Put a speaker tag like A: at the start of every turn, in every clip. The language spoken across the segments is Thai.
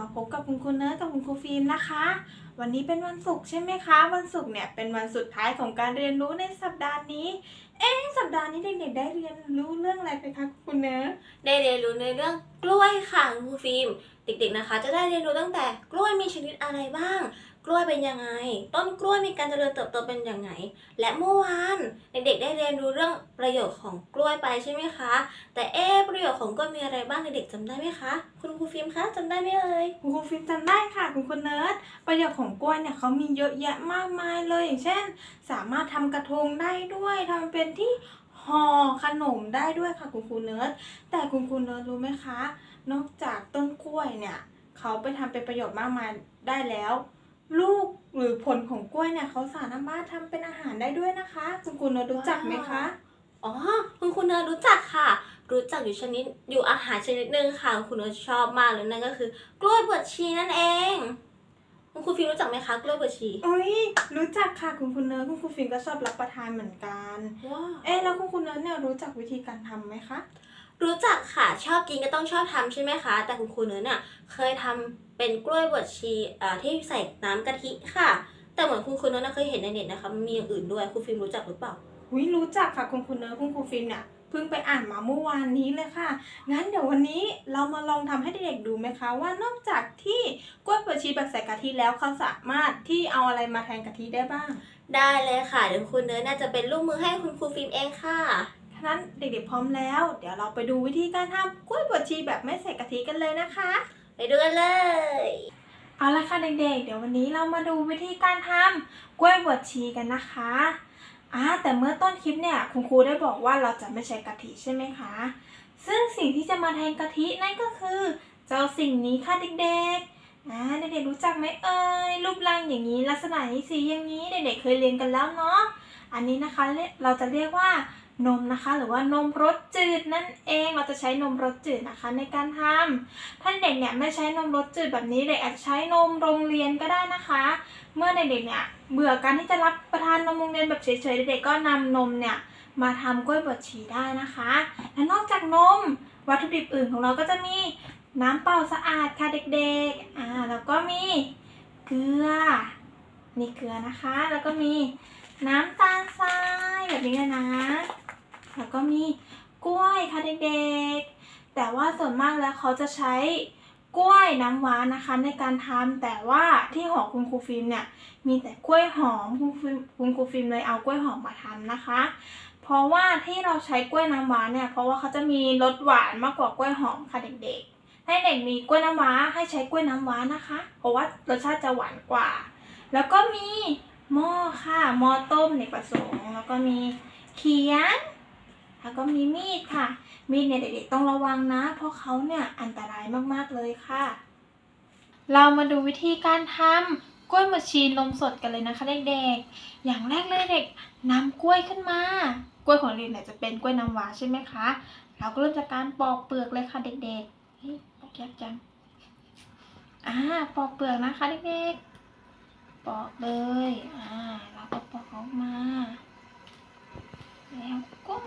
A: มาพบกับคุณครูเนิร์ดกับคุณครูฟิล์มนะคะ วันนี้เป็นวันศุกร์ใช่ไหมคะ วันศุกร์เนี่ยเป็นวันสุดท้ายของการเรียนรู้ในสัปดาห์นี้ เอ๊ะสัปดาห์นี้เด็กๆได้เรียนรู้เรื่องอะไรไปคะคุณเนิร์ด
B: ได้เรียนรู้ในเรื่องกล้วยค่ะคุณครูฟิล์มเด็กๆนะคะ จะได้เรียนรู้ตั้งแต่กล้วยมีชนิดอะไรบ้าง กล้วยเป็นยังไง ต้นกล้วยมีการเจริญเติบโตเป็นอย่างไงและเมื่อวานเด็กๆได้เรียนรู้เรื่องประโยชน์ของกล้วยไปใช่ไหมคะ แต่เอ๊ประโยชน์ของกล้วยมีอะไรบ้างเด็กๆจำได้ไหมคะ คุณครูฟิล์มคะจำได้ไหมเอ่ย
A: คุณครูฟิล์มจำได้ค่ะ คุณครูเนิร์ดประโยชน์ของกล้วยเนี่ยเขามีเยอะแยะมากมายเลยอย่างเช่น สามารถทำกระทงได้ด้วยทำเป็นที่ห่อขนมได้ด้วยค่ะคุณครูเนิร์ดแต่คุณครูเนิร์ดรู้ไหมคะ นอกจากต้นกล้วยเนี่ยเขาไปทำเป็นประโยชน์มากมายได้แล้ว ลูกหรือผลของกล้วยเนี่ยเขาสามารถทำเป็นอาหารได้ด้วยนะคะ คุณครูเนิร์ดรู้จักไหมคะ
B: อ๋อ คุณครูเนยรู้จักค่ะ รู้จักอยู่ชนิดอยู่อาหารชนิดหนึ่งค่ะคุณครูเนยชอบมากเลยนั่นก็คือกล้วยบวชชีนั่นเอง คุณครูฟิล์มรู้จักไหมคะกล้วยบวชชี
A: อุ้ยรู้จักค่ะ คุณครูเนิร์ดคุณครูฟิล์มก็ชอบรับประทานเหมือนกัน
B: ว้าว
A: เอ๊ะแล้วคุณครูเนิร์ดเนี่ยรู้จักวิธีการทำไหมคะ
B: รู้จักค่ะชอบกินก็ต้องชอบทำใช่ไหมคะ แต่คุณครูเนยเนี่ยเคยทำเป็นกล้วยบวชชีเอ่อที่ใส่น้ำกะทิค่ะ แต่เหมือนคุณครูเนยน่ะเคยเห็นในเน็ตนะคะมันมีอย่างอื่นด้วยครูฟิล์มรู้จักหรือเปล่า
A: วิรู้จักค่ะคุณครูเนิร์ดคุณครูฟิล์มเนี่ยเพิ่งไปอ่านมาเมื่อวานนี้เลยค่ะ งั้นเดี๋ยววันนี้เรามาลองทำให้เด็กๆดูไหมคะ ว่านอกจากที่กล้วยบวชชีแบบใส่กะทิแล้วเขาสามารถที่เอาอะไรมาแทนกะทิได้บ้าง
B: ได้เลยค่ะเดี๋ยวคุณเนยน่าจะเป็นลูกมือให้คุณครูฟิล์มเองค่ะ
A: ฉะนั้นเด็กๆพร้อมแล้ว เดี๋ยวเราไปดูวิธีการทำกล้วยบวชชีแบบไม่ใส่กะทิกันเลยนะคะ
B: ไปดูกันเลย
A: เอาละค่ะเด็กๆ เดี๋ยววันนี้เรามาดูวิธีการทำกล้วยบวชชีกันนะคะอ่าแต่เมื่อต้นคลิปเนี่ยคุณครูได้บอกว่าเราจะไม่ใช้กะทิใช่ไหมคะ ซึ่งสิ่งที่จะมาแทนกะทินั่นก็คือ เจ้าสิ่งนี้ค่ะเด็กๆอ่าเด็กๆรู้จักไหมเอ่ยรูปร่างอย่างนี้ลักษณะนี้สีอย่างนี้เด็กๆเคยเรียนกันแล้วเนาะอันนี้นะคะเรียกเราจะเรียกว่า นมนะคะ หรือว่านมรสจืดนั่นเองเราจะใช้นมรสจืดนะคะ ในการทำถ้าเด็กเนี่ยไม่ใช้นมรสจืดแบบนี้เด็กอาจจะใช้นมโรงเรียนก็ได้นะคะ เมื่อเด็กๆเนี่ยเบื่อการที่จะรับประทานนมโรงเรียนแบบเฉยๆเด็กๆก็นำนมเนี่ยมาทำกล้วยบดชีได้นะคะ และนอกจากนมวัตถุดิบอื่นของเราก็จะมีน้ำเปล่าสะอาดค่ะเด็กๆ อ่า แล้วก็มีเกลือ มีเกลือนะคะ แล้วก็มีน้ำตาลทรายแบบนี้เลยนะ แล้วก็มีกล้วยค่ะเด็กๆ แต่ว่าส่วนมากแล้วเขาจะใช้กล้วยน้ำว้านะคะในการทำแต่ว่าที่หอคุณครูฟิล์มเนี่ยมีแต่กล้วยหอมคุณครูฟิล์มคุณครูฟิล์มเลยเอากล้วยหอมมาทำนะคะ เพราะว่าที่เราใช้กล้วยน้ำว้าเนี่ยเพราะว่าเขาจะมีรสหวานมากกว่ากล้วยหอมค่ะเด็กๆให้เด็กมีกล้วยน้ำว้าให้ใช้กล้วยน้ำว้านะคะ เพราะว่ารสชาติจะหวานกว่า แล้วก็มีหม้อค่ะหม้อต้มเนกประสงค์แล้วก็มีเขียง แล้วก็มีมีดค่ะ มีดเนี่ยเด็กๆต้องระวังนะ เพราะเขาเนี่ยอันตรายมากๆเลยค่ะ เรามาดูวิธีการทำกล้วยบดชีนมสดกันเลยนะคะเด็กๆ อย่างแรกเลยเด็กนำกล้วยขึ้นมา กล้วยของเด็กเนี่ยจะเป็นกล้วยน้ำว้าใช่ไหมคะ เราก็เริ่มจากการปอกเปลือกเลยค่ะเด็กๆเฮ้ยปอกยากจัง อ่าปอกเปลือกนะคะเด็กๆ ปอกเลย อ่าเราก็ปอกออกมา แล้วก็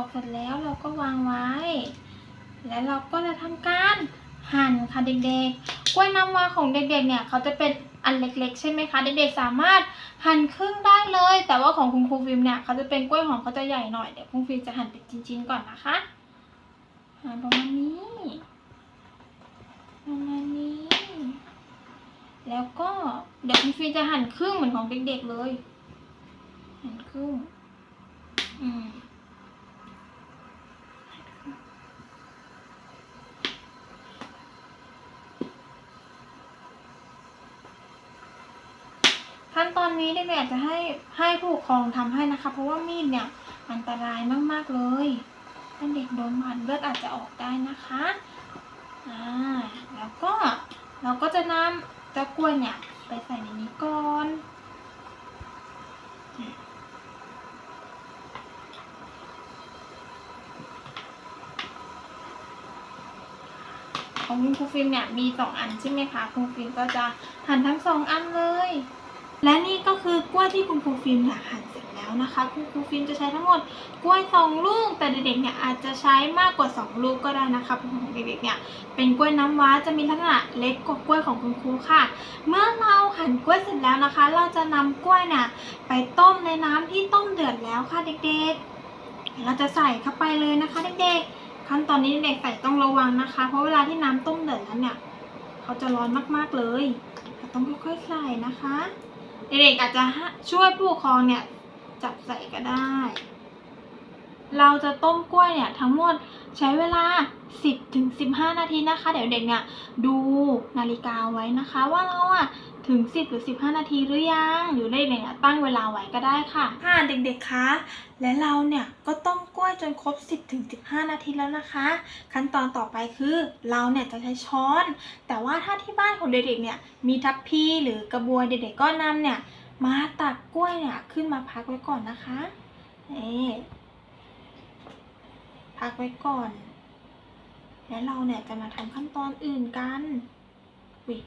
A: อกเสร็จแล้วเราก็วางไว้ แล้วเราก็จะทำการหั่นค่ะเด็กๆ กล้วยน้ำว้าของเด็กๆเนี่ยเขาจะเป็นอันเล็กๆ ใช่ไหมคะเด็กๆสามารถหั่นครึ่งได้เลย แต่ว่าของคุณครูฟิล์มเนี่ยเขาจะเป็นกล้วยหอมเขาจะใหญ่หน่อยเดี๋ยวคุณฟิล์มจะหั่นเป็นชิ้นๆก่อนนะคะหั่นประมาณนี้ประมาณนี้ แล้วก็เดี๋ยวคุณฟิล์มจะหั่นครึ่งเหมือนของเด็กๆเลย หั่นครึ่งอืม ตอนนี้เด็กๆอาจจะให้ให้ผู้ปกครองทำให้นะคะ เพราะว่ามีดเนี่ยอันตรายมากๆเลยถ้าเด็กโดนบาดเลือดอาจจะออกได้นะคะอ่าแล้วก็เราก็จะนำเจ้ากล้วยเนี่ยไปใส่ในนี้ก่อนของคุณครูฟิล์มเนี่ยมีสองอันใช่ไหมคะคุณครูฟิล์มก็จะหั่นทั้งสองอันเลย และนี่ก็คือกล้วยที่คุณครูฟิล์มหั่นเสร็จแล้วนะคะคุณครูฟิล์มจะใช้ทั้งหมดกล้วยสองลูก แต่เด็กๆเนี่ยอาจจะใช้มากกว่า 2 ลูกก็ได้นะคะเพราะของเด็กๆเนี่ยเป็นกล้วยน้ำว้าจะมีลักษณะเล็กกว่ากล้วยของคุณครูค่ะ เมื่อเราหั่นกล้วยเสร็จแล้วนะคะ เราจะนำกล้วยเนี่ยไปต้มในน้ำที่ต้มเดือดแล้วค่ะเด็กๆ เราจะใส่เข้าไปเลยนะคะเด็กๆ ขั้นตอนนี้เด็กๆใส่ต้องระวังนะคะ เพราะเวลาที่น้ำต้มเดือดแล้วเนี่ยเขาจะร้อนมากๆเลย ต้องค่อยๆใส่นะคะ เด็กๆอาจจะช่วยผู้ปกครองเนี่ยจับใส่ก็ได้ เราจะต้มกล้วยเนี่ยทั้งหมดใช้เวลา 10ถึง15 นาทีนะคะ เดี๋ยวเด็กเนี่ยดูนาฬิกาไว้นะคะ ว่าเราอะ ถึง 10 หรือ 15 นาทีหรือยัง หรือเด็กเนี่ยตั้งเวลาไว้ก็ได้ค่ะค่ะเด็กๆ คะ และเราเนี่ยก็ต้มกล้วยจนครบ 10ถึง15 นาทีแล้วนะคะ ขั้นตอนต่อไปคือเราเนี่ยจะใช้ช้อน แต่ว่าถ้าที่บ้านของเด็กๆ เนี่ยมีทัพพีหรือกระบวยเด็กๆ ก็นำเนี่ยมาตักกล้วยเนี่ยขึ้นมาพักไว้ก่อนนะคะนี่พักไว้ก่อน แล้วเราเนี่ยจะมาทำขั้นตอนอื่นกันวิ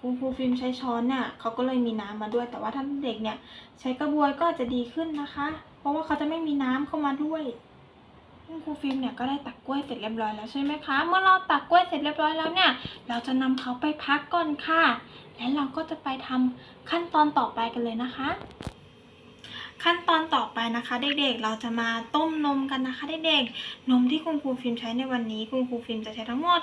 A: คุณครูฟิล์มใช้ช้อนเนี่ยเขาก็เลยมีน้ำมาด้วย แต่ว่าถ้าเด็กเนี่ยใช้กระบวยก็อาจจะดีขึ้นนะคะ เพราะว่าเขาจะไม่มีน้ำเข้ามาด้วยคุณครูฟิล์มเนี่ยก็ได้ตักกล้วยเสร็จเรียบร้อยแล้วใช่ไหมคะ เมื่อเราตักกล้วยเสร็จเรียบร้อยแล้วเนี่ย เราจะนำเขาไปพักก่อนค่ะ และเราก็จะไปทำขั้นตอนต่อไปกันเลยนะคะ ขั้นตอนต่อไปนะคะ เด็กๆ เราจะมาต้มนมกันนะคะ เด็กๆ นมที่คุณครูฟิล์มใช้ในวันนี้ คุณครูฟิล์มจะใช้ทั้งหมด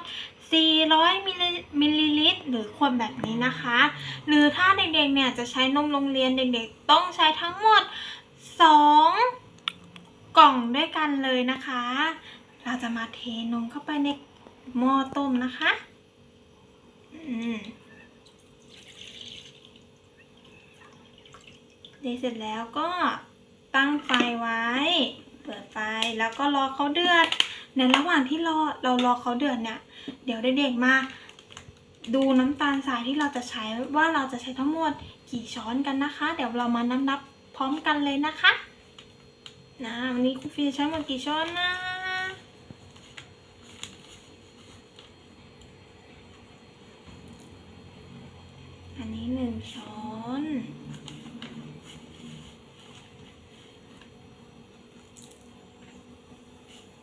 A: 400มิลลิมิลลิลิตร หรือขวดแบบนี้นะคะ หรือถ้าเด็กๆ เนี่ยจะใช้นมโรงเรียนเด็กๆ ต้องใช้ทั้งหมด 2 กล่องด้วยกันเลยนะคะ เราจะมาเทนมเข้าไปในหม้อต้มนะคะ อืม เทเสร็จแล้วก็ตั้งไฟไว้ เปิดไฟแล้วก็รอเขาเดือด ในระหว่างที่รอเรารอเขาเดือดเนี่ย เดี๋ยวเด็กๆมาดูน้ำตาลทรายที่เราจะใช้ว่าเราจะใช้ทั้งหมดกี่ช้อนกันนะคะ เดี๋ยวเรามานับนับๆพร้อมกันเลยนะคะนะวันนี้คุณฟีใช้หมดกี่ช้อนนะ อันนี้หนึ่งช้อน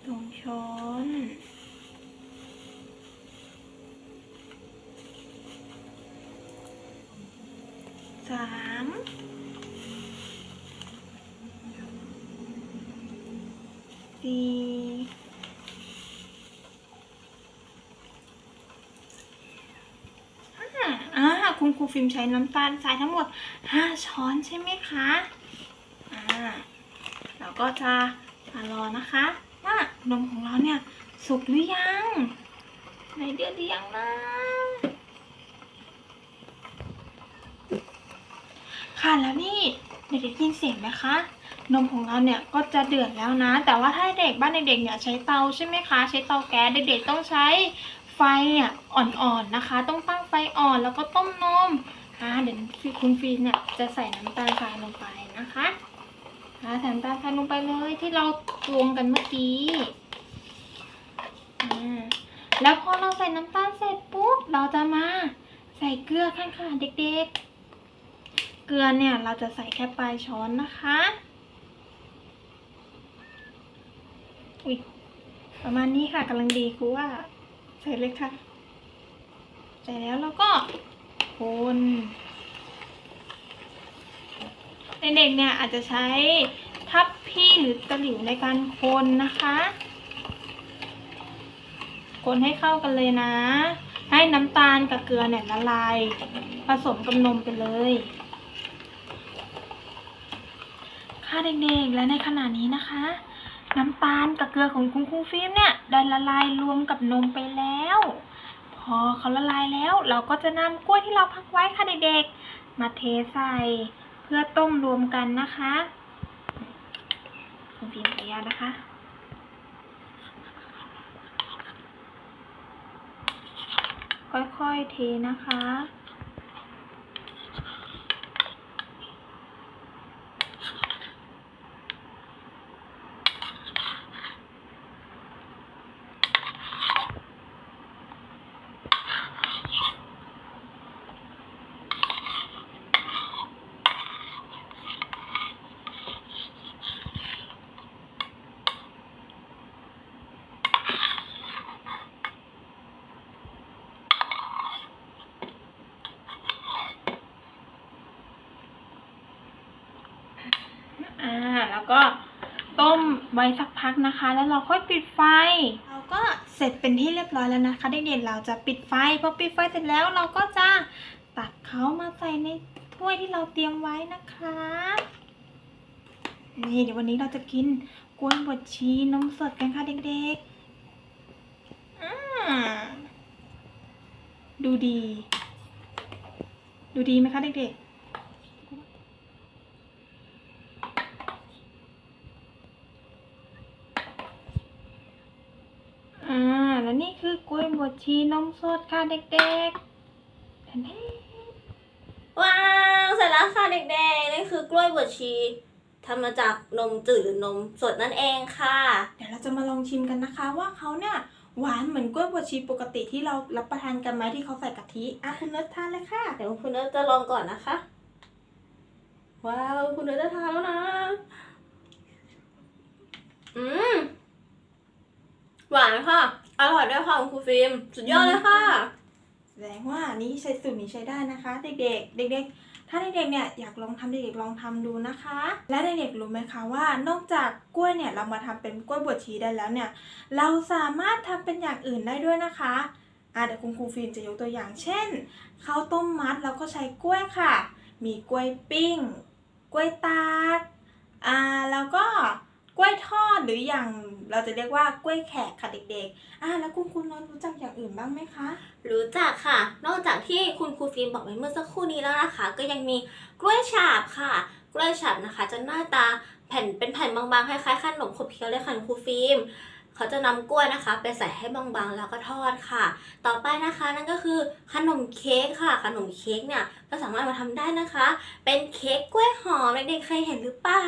A: สองช้อนสาม สี่อ่าคุณครูฟิล์มใช้น้ำตาลทรายทั้งหมดห้าช้อนใช่ไหมคะอ่าเราก็จะมารอนะคะว่านมของเราเนี่ยสุกหรือยังในเดือนหรือยังนะค่ะแล้วนี่เด็กๆยินเสียงไหมคะ นมของเราเนี่ยก็จะเดือดแล้วนะ แต่ว่าถ้าเด็กบ้านเด็กๆเนี่ยใช้เตาใช่ไหมคะ ใช้เตาแก๊สเด็กๆต้องใช้ไฟเนี่ยอ่อนๆนะคะ ต้องตั้งไฟอ่อนแล้วก็ต้มนมอ่าเดี๋ยวคุณฟีนเนี่ยจะใส่น้ำตาลทรายลงไปนะคะอ่าใส่น้ำตาลทรายลงไปเลยที่เราตวงกันเมื่อกี้อ่าแล้วพอเราใส่น้ำตาลเสร็จปุ๊บเราจะมาใส่เกลือกันค่ะเด็กๆ เกลือเนี่ยเราจะใส่แค่ปลายช้อนนะคะ อุ๊ย ประมาณนี้ค่ะกำลังดีครูว่าใส่เลยค่ะใส่แล้วเราก็คนเด็กๆเนี่ยอาจจะใช้ทัพพี่หรือตะหลิวในการคนนะคะ คนให้เข้ากันเลยนะ ให้น้ำตาลกับเกลือเนี่ยละลายผสมกับนมไปเลย ค่ะเด็กๆและในขณะนี้นะคะ น้ำตาลกับเกลือของคุณครูฟิล์มเนี่ยได้ละลายรวมกับนมไปแล้ว พอเขาละลายแล้วเราก็จะนำกล้วยที่เราพักไว้ค่ะเด็กๆ มาเทใส่เพื่อต้มรวมกันนะคะคุณฟิล์มขออนุญาตนะคะค่อยๆเทนะคะ ก็ต้มไว้สักพักนะคะ แล้วเราค่อยปิดไฟ เราก็เสร็จเป็นที่เรียบร้อยแล้วนะคะเด็กๆเราจะปิดไฟพอปิดไฟเสร็จแล้วเราก็จะตักเขามาใส่ในถ้วยที่เราเตรียมไว้นะคะนี่เดี๋ยววันนี้เราจะกินกวยบดชีนมสดกันค่ะเด็กๆอืมดูดี ดูดีไหมคะเด็กๆ อ่า แล้ว นี่คือกล้วยบดชีนมสดค่ะเด็กๆอันนี้
B: ว้าวเสร็จแล้วค่ะเด็กๆนี่คือกล้วยบวชชีทำมาจากนมจืดหรือนมสดนั่นเองค่ะ
A: เดี๋ยวเราจะมาลองชิมกันนะคะว่าเขาเนี่ยหวานเหมือนกล้วยบดชีปกติที่เรารับประทานกันไหมที่เขาใส่กะทิอะคุณเนิร์ดทานเลยค่ะ
B: เดี๋ยวคุณเอิร์ธจะลองก่อนนะคะ ว้าวคุณเอิร์ธจะทานแล้วนะ อืมหวานค่ะ อร่อยด้วยค่ะคุณครูฟิล์มสุดยอดเลยค่ะ
A: แสดงว่านี่ใช้สูตรนี้ใช้ได้นะคะ เด็กๆ เด็ก ๆ ถ้าเด็กๆเนี่ยอยากลองทำเด็กๆลองทำดูนะคะ และเด็กๆรู้ไหมคะว่านอกจากกล้วยเนี่ยเรามาทำเป็นกล้วยบวชชีได้แล้วเนี่ย เราสามารถทำเป็นอย่างอื่นได้ด้วยนะคะอะเดี๋ยวคุณครูฟิล์มจะยกตัวอย่าง เช่นข้าวต้มมัดเราก็ใช้กล้วยค่ะ มีกล้วยปิ้ง กล้วยตากอ่าแล้วก็ ล้วยทอดหรืออย่างเราจะเรียกว่ากล้วยแขกค่ะเด็กๆอ่าแล้วคุณคุณน้องรู้จักอย่างอื่นบ้างไหมคะ
B: รู้จักค่ะ นอกจากที่คุณครูฟิล์มบอกไปเมื่อสักครู่นี้แล้วนะคะ ก็ยังมีกล้วยฉาบค่ะ กล้วยฉาบนะคะ จะหน้าตาแผ่นเป็นแผ่นบางๆคล้ายๆขนมขบเคี้ยวเลยค่ะคุณครูฟิล์มเขาจะนำกล้วยนะคะ ไปใส่ให้บางๆแล้วก็ทอดค่ะ ต่อไปนะคะนั่นก็คือขนมเค้กค่ะ ขนมเค้กเนี่ยก็สามารถมาทำได้นะคะ เป็นเค้กกล้วยหอมเด็กๆเคยเห็นหรือเปล่า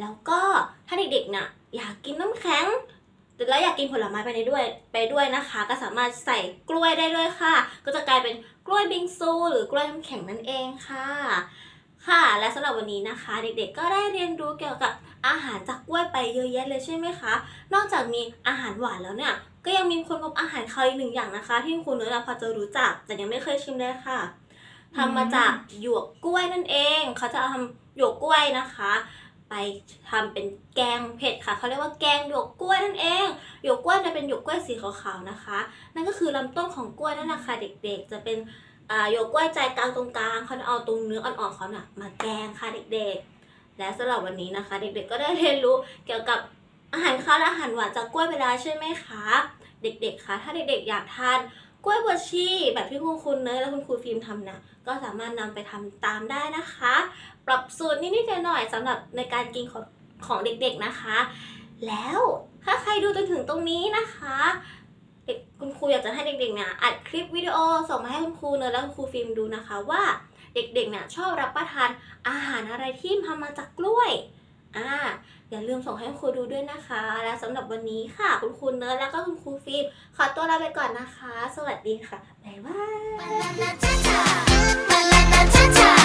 B: แล้วก็ถ้าเด็กๆเนี่ยอยากกินน้ำแข็งแล้วอยากกินผลไม้ไปในด้วยไปด้วยนะคะ ก็สามารถใส่กล้วยได้ด้วยค่ะ ก็จะกลายเป็นกล้วยบิงซู หรือกล้วยน้ำแข็งนั่นเองค่ะ ค่ะ และสำหรับวันนี้นะคะ เด็กๆ ก็ได้เรียนรู้เกี่ยวกับอาหารจากกล้วยไปเยอะแยะเลยใช่ไหมคะ นอกจากมีอาหารหวานแล้วเนี่ย ก็ยังมีคนพบอาหารคาวอีกหนึ่งอย่างนะคะ ที่คุณเนื้อพอจะรู้จัก แต่ยังไม่เคยชิมเลยค่ะทำมาจากหยวกกล้วยนั่นเอง เขาจะเอาทำหยวกกล้วยนะคะ ไปทำเป็นแกงเผ็ดค่ะเขาเรียกว่าแกงหยวกกล้วยนั่นเองหยวกกล้วยจะเป็นหยวกกล้วยสีขาวๆนะคะ นั่นก็คือลำต้นของกล้วยนั่นแหละค่ะเด็กๆ จะเป็นหยวกกล้วยใจกลางตรงกลางเขาจะเอาตรงเนื้ออ่อนๆเขาน่ะมาแกงค่ะเด็กๆ และสำหรับวันนี้นะคะ เด็กๆก็ได้เรียนรู้เกี่ยวกับอาหารข้าวและอาหารหวานจากกล้วยไปแล้วใช่ไหมคะเด็กๆคะถ้าเด็กๆอยากทาน กล้วยบวชชีแบบที่คุณคุณเนยและคุณครูฟิล์มทำนะก็สามารถนำไปทำตามได้นะคะ ปรับสูตรนิดๆหน่อยๆสำหรับในการกินของของเด็กๆนะคะ แล้วถ้าใครดูจนถึงตรงนี้นะคะเด็กคุณครูอยากจะให้เด็กๆเนี่ยอัดคลิปวิดีโอส่งมาให้คุณครูเนยและคุณครูฟิล์มดูนะคะว่าเด็กๆเนี่ยชอบรับประทานอาหารอะไรที่ทำมาจากกล้วย อ่าอย่าลืมส่งให้คุณครูดูด้วยนะคะ และสำหรับวันนี้ค่ะ คุณครูเนยแล้วก็คุณครูฟิล์มขอตัวลาไปก่อนนะคะ สวัสดีค่ะ บ๊ายบาย